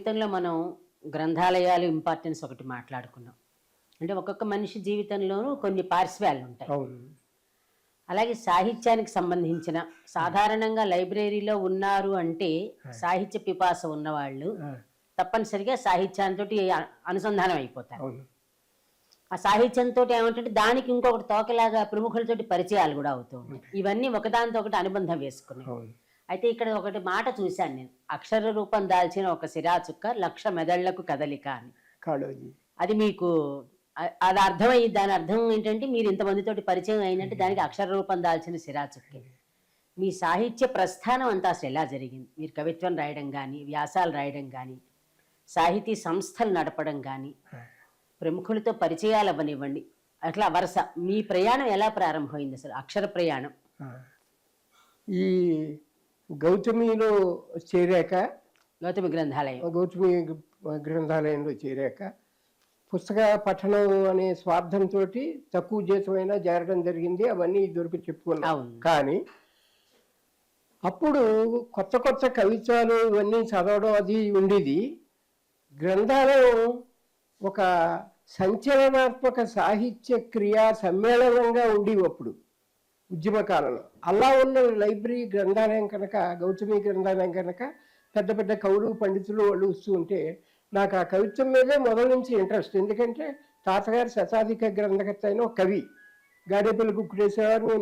జీవితంలో మనం గ్రంథాలయాలు ఇంపార్టెన్స్ ఒకటి మాట్లాడుకున్నాం. అంటే ఒక్కొక్క మనిషి జీవితంలోనూ కొన్ని పార్శ్వాలు ఉంటాయి. అలాగే సాహిత్యానికి సంబంధించిన సాధారణంగా లైబ్రరీలో ఉన్నారు అంటే సాహిత్య పిపాస ఉన్నవాళ్ళు తప్పనిసరిగా సాహిత్యంతో అనుసంధానం అయిపోతారు. ఆ సాహిత్యంతో ఏమంటే దానికి ఇంకొకటి తోకలాగా ప్రముఖులతోటి పరిచయాలు కూడా అవుతూ ఉంటాయి. ఇవన్నీ ఒకదానితో ఒకటి అనుబంధం వేసుకున్నాయి. అయితే ఇక్కడ ఒకటి మాట చూశాను నేను. అక్షర రూపం దాల్చిన ఒక సిరాచుక్క లక్ష మెదళ్ళకు కదలిక అని. అది మీకు అది అర్థమయ్యి దాని అర్థం ఏంటంటే మీరు ఇంతమందితోటి పరిచయం అయినట్టు దానికి అక్షర రూపం దాల్చిన సిరాచుక్కే మీ సాహిత్య ప్రస్థానం అంతా అసలు ఎలా జరిగింది? మీరు కవిత్వం రాయడం కానీ వ్యాసాలు రాయడం కానీ సాహితీ సంస్థలు నడపడం కానీ ప్రముఖులతో పరిచయాలు అవ్వనివ్వండి. అట్లా వరుస. మీ ప్రయాణం ఎలా ప్రారంభమైంది అసలు? అక్షర ప్రయాణం. ఈ గౌతమిలో చేరాక గౌతమి గ్రంథాలయం. గౌతమి గ్రంథాలయంలో చేరాక పుస్తక పఠనం అనే స్వార్థంతో తక్కువ జీతమైనా చేరడం జరిగింది. అవన్నీ దొరికి చెప్పుకున్నాం. కానీ అప్పుడు కొత్త కొత్త కవిత్వాలు ఇవన్నీ చదవడం అది ఉండేది. గ్రంథాలయం ఒక సంచలనాత్మక సాహిత్య క్రియా సమ్మేళనంగా ఉండేవి అప్పుడు. ఉద్యమ కాలంలో అలా ఉన్న లైబ్రరీ గ్రంథాలయం కనుక గౌతమి గ్రంథాలయం కనుక పెద్ద పెద్ద కవులు పండితులు వాళ్ళు వస్తూ ఉంటే నాకు ఆ కవిత్వం మీదే మొదల నుంచి ఇంట్రెస్ట్. ఎందుకంటే తాతగారు శతాధిక గ్రంథకర్త అయిన ఒక కవి. గాడేపల్లి కుక్కుడేశ్వరరావు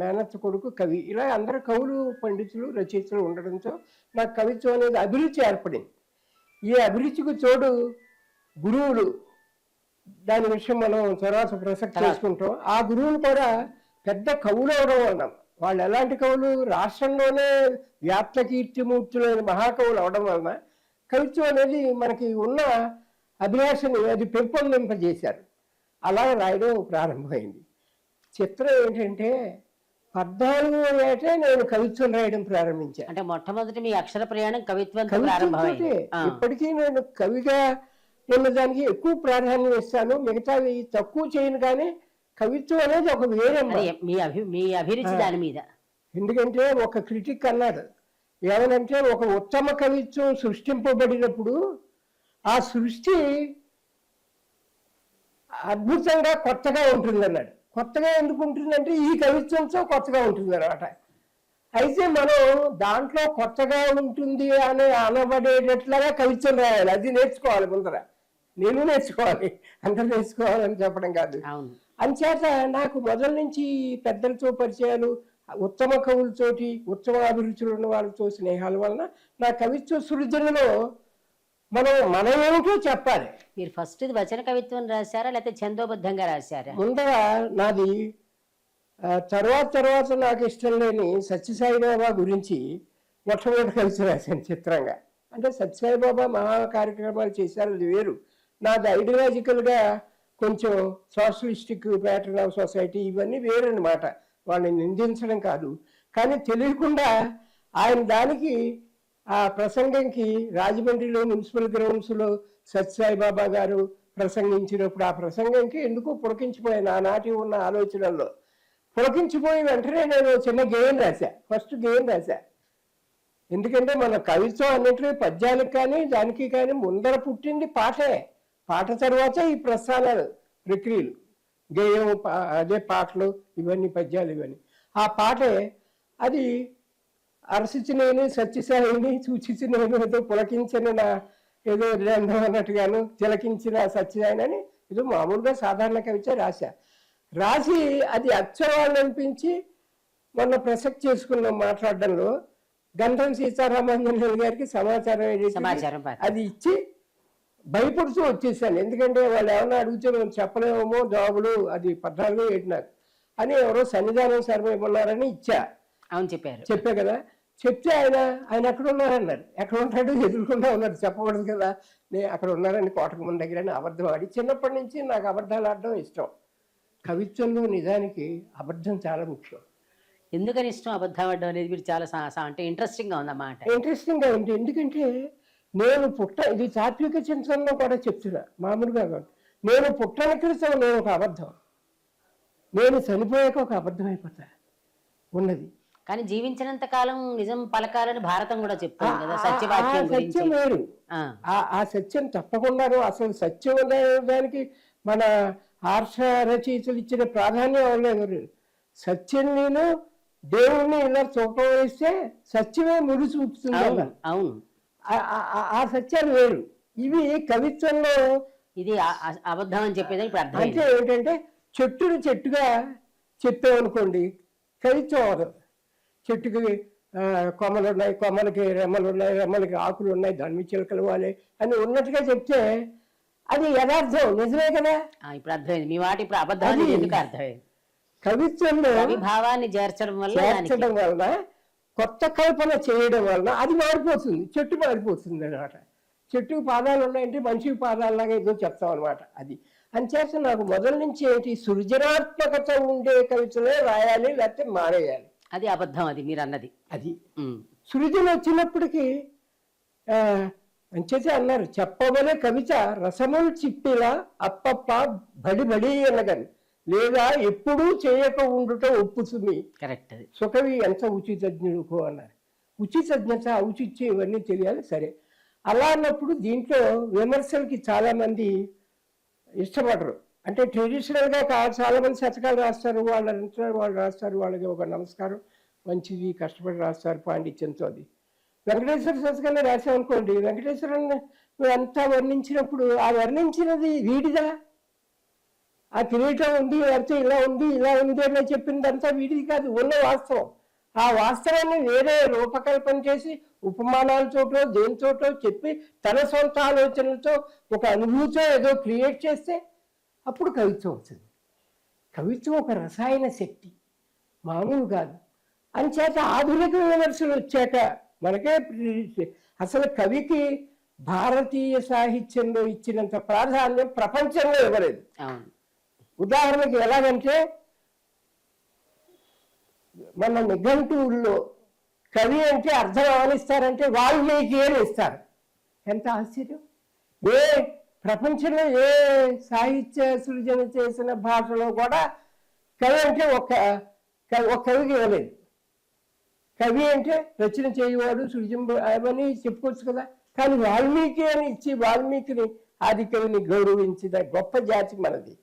మేనత్త కొడుకు కవి. ఇలా అందరు కవులు పండితులు రచయితలు ఉండడంతో నాకు కవిత్వం అనేది అభిరుచి ఏర్పడింది. ఈ అభిరుచికి తోడు గురువులు. దాని విషయం మనం తర్వాత ప్రసక్తి చేసుకుంటాం. ఆ గురువులు కూడా పెద్ద కవులు అవడం వలన వాళ్ళు ఎలాంటి కవులు? రాష్ట్రంలోనే వ్యాప్త కీర్తిమూర్తులైన మహాకవులు అవడం వలన కవిత్వం అనేది మనకి ఉన్న అభిలాషని అది పెంపొందింపజేశారు. అలా రాయడం ప్రారంభమైంది. చిత్రం ఏంటంటే పద్నాలుగో ఏటే నేను కవిత్వం రాయడం ప్రారంభించాను అంటే మొట్టమొదటి మీ అక్షర ప్రయాణం కవిత్వంతోటే ప్రారంభమైంది. ఇప్పటికీ నేను కవిగా ఉన్నదానికి ఎక్కువ ప్రాధాన్యం ఇస్తాను. మిగతావి తక్కువ చేయను కానీ కవిత్వం అనేది ఒక వేరే మీ అభి మీ అభిరుచి దాని మీద. ఎందుకంటే ఒక క్రిటిక్ అన్నాడు ఏమనంటే ఒక ఉత్తమ కవిత్వం సృష్టింపబడినప్పుడు ఆ సృష్టి అద్భుతంగా కొత్తగా ఉంటుంది అన్నాడు కొత్తగా ఎందుకు ఉంటుందంటే ఈ కవిత్వంతో కొత్తగా ఉంటుంది అనమాట అయితే మనం దాంట్లో కొత్తగా ఉంటుంది అని అనబడేటట్లుగా కవిత్వం రాయాలి. అది నేర్చుకోవాలి ముందర. నేను నేర్చుకోవాలి. అందరూ నేర్చుకోవాలని చెప్పడం కాదు. అవును. అంచేత నాకు మొదల నుంచి పెద్దలతో పరిచయాలు ఉత్తమ కవులతోటి ఉత్తమ అభిరుచులు ఉన్న వాళ్ళతో స్నేహాల వలన నా కవిత్వ సృజనలో మనం మనం ఏమిటో చెప్పాలి. మీరు ఫస్ట్ ఇది వచన కవిత్వం రాశారా లేకపోతే ఛందోబద్ధంగా రాశారా? ముందర నాది తర్వాత తర్వాత నాకు ఇష్టం లేని సత్యసాయిబాబా గురించి మొట్టమొదటి కలిసి రాశాను చిత్రంగా. అంటే సత్యసాయిబాబా మహా కార్యక్రమాలు చేశారు అది వేరు. నాది ఐడియాలజికల్గా కొంచెం సోషలిస్టిక్ ప్యాటర్న్ ఆఫ్ సొసైటీ ఇవన్నీ వేరనమాట వాళ్ళని నిందించడం కాదు. కానీ తెలియకుండా ఆయన దానికి ఆ ప్రసంగంకి రాజమండ్రిలో మున్సిపల్ గ్రౌండ్స్లో సత్యసాయిబాబా గారు ప్రసంగించినప్పుడు ఆ ప్రసంగంకి ఎందుకో పులకించిపోయాను ఆనాటి ఉన్న ఆలోచనల్లో. పులకించిపోయి వెంటనే నేను చిన్న గేయం రాశా. ఫస్ట్ గేయం రాశా. ఎందుకంటే మన కవిత్వం అన్నింటినీ పద్యాలకు కానీ దానికి కానీ ముందర పుట్టింది పాటే. పాట తర్వాత ఈ ప్రస్థానాలు ప్రక్రియలు గేయం పా- అదే పాటలు ఇవన్నీ పద్యాలు ఇవన్నీ. ఆ పాటే అది అరసిచినేని సత్యసాయిని సూచించినేని ఏదో పులకించిన ఏదో గ్రంథం అన్నట్టుగాను తిలకించిన సత్యసాయిని ఏదో మామూలుగా సాధారణ కవిత రాశా. రాసి అది అక్షరాలు అనిపించి మొన్న ప్రసక్తి చేసుకున్నాం మాట్లాడడంలో గంధం సీతారామాంజనేయులు గారికి సమాచారం. అది ఇచ్చి భయపడుతూ వచ్చేసాను. ఎందుకంటే వాళ్ళు ఏమన్నా అడిగితే మేము చెప్పలేమో జవాబులు అది పద్నాలుగు ఏడు నాకు అని ఎవరో సన్నిధానం సర్వే ఇవ్వన్నారని ఇచ్చా. అవును చెప్పారు. చెప్పా కదా. చెప్తే ఆయన ఆయన ఎక్కడ ఉన్నారన్నారు ఎక్కడ ఉంటాడు ఎదుర్కొంటా ఉన్నారు చెప్పకూడదు కదా. నేను అక్కడ ఉన్నారని కోటకముందు దగ్గర అని అబద్ధం ఆడి చిన్నప్పటి నుంచి నాకు అబద్ధాలు ఆడడం ఇష్టం. కవిత్వంలో నిజానికి అబద్ధం చాలా ముఖ్యం. ఎందుకని ఇష్టం అబద్ధం ఆడడం అనేది మీరు చాలా అంటే ఇంట్రెస్టింగ్గా ఉందన్నమాట. ఇంట్రెస్టింగ్గా ఉంది. ఎందుకంటే నేను పుట్ట ఇది తాత్విక చింతనలో కూడా చెప్తున్నా మామూలుగా కాదు. నేను పుట్టన క్రితం నేను ఒక అబద్ధం. నేను చనిపోయాక ఒక అబద్ధం అయిపోతా ఉన్నది. కానీ జీవించినంత కాలం నిజం పలకాలని భారతం కూడా కదా ఆ- సత్యవాక్యం ఆ గురించి. సత్యం వేరు. ఆ, ఆ ఆ సత్యం తప్పకుండాను అసలు సత్యం అనే దానికి మన ఆర్ష రచయితలు ఇచ్చిన ప్రాధాన్యం అవ్వలేదు సత్యం నేను దేవుణ్ణి ఇలా చూపం వేస్తే సత్యమే ముడి చూపుతుంది అవును అన్నారు. అవును. ఆ- సత్యాలు వేరు. ఇవి కవిత్వంలో ఇది అబద్ధం అని చెప్పేది ఇప్పుడు అంటే ఏంటంటే చెట్టును చెట్టుగా చెప్పామనుకోండి కవిత్వం అవదు. చెట్టుకి కొమ్మలు ఉన్నాయి కొమ్మలకి రెమ్మలు ఉన్నాయి రెమ్మలకి ఆకులు ఉన్నాయి దాని చిలకలు వాలి అని ఉన్నట్టుగా చెప్తే అది యథార్థం నిజమే కదా? ఇప్పుడు అర్థమైంది. మీ మాట ఇప్పుడు ఎందుకు అర్థమైంది? కవిత్వంలో కవి భావాన్ని చేర్చడం వల్ల చేర్చడం వలన కొత్త కల్పన చేయడం వలన అది మారిపోతుంది చెట్టు మారిపోతుంది అనమాట చెట్టుకు పాదాలు ఉన్నాయంటే మనిషికి పాదాలలాగా ఏదో చెప్తాం అనమాట అది. అంచేత నాకు మొదల నుంచి ఏంటి సృజనాత్మకత ఉండే కవితలే రాయాలి లేకపోతే మానేయాలి అది అబద్ధం అది మీరు అన్నది. అది. సృజన వచ్చినప్పటికీ అంచేతే అన్నారు చెప్పవలే కవిత రసములు చిప్పిలా అప్పప్ప బడి బడి అనగని లేదా ఎప్పుడూ చేయక ఉండుట ఒప్పు సుమి కరెక్ట్ అది. సుకవి ఎంత ఉచితజ్ఞుడుకో అన్నారు. ఉచితజ్ఞత ఔచిత్యం ఇవన్నీ తెలియాలి సరే. అలా అన్నప్పుడు దీంట్లో విమర్శలకి చాలా మంది ఇష్టపడరు. అంటే ట్రెడిషనల్గా కా చాలా మంది శతకాలు రాస్తారు వాళ్ళు అంటారు వాళ్ళు రాస్తారు వాళ్ళకి ఒక నమస్కారం మంచిది కష్టపడి రాస్తారు పాండిత్యంతో అది. వెంకటేశ్వర శతకాన్ని రాసామనుకోండి వెంకటేశ్వరుని అంతా వర్ణించినప్పుడు ఆ వర్ణించినది వీడిదా? ఆ కిరీటం ఉంది లేకపోతే ఇలా ఉంది ఇలా ఉంది అని చెప్పిందంతా వీడిది కాదు ఉన్న వాస్తవం. ఆ వాస్తవాన్ని వేరే రూపకల్పన చేసి ఉపమానాల చోట్లో దేని చోట్లో చెప్పి తన సొంత ఆలోచనలతో ఒక అనుభూతితో ఏదో క్రియేట్ చేస్తే అప్పుడు కవిత్వం అవుతుంది కవిత్వం ఒక రసాయన శక్తి మామూలు కాదు. అంచేత ఆధునిక విమర్శలు వచ్చాక మనకే అసలు కవికి భారతీయ సాహిత్యంలో ఇచ్చినంత ప్రాధాన్యం ప్రపంచంలో ఇవ్వలేదు అవును. ఉదాహరణకి ఎలాగంటే మన నిఘంటువుల్లో కవి అంటే అర్థం ఆనిస్తారంటే వాల్మీకి అని ఇస్తారు? ఎంత ఆశ్చర్యం? ఏ ప్రపంచంలో ఏ సాహిత్య సృజన చేసిన భాషలో కూడా కవి అంటే ఒక ఒక కవికి ఇవ్వలేదు. కవి అంటే రచన చేయవాడు సృజన అవన్నీ చెప్పుకోవచ్చు కదా. కానీ వాల్మీకి అని ఇచ్చి వాల్మీకిని ఆది కవిని గౌరవించిన గొప్ప జాతి మనది.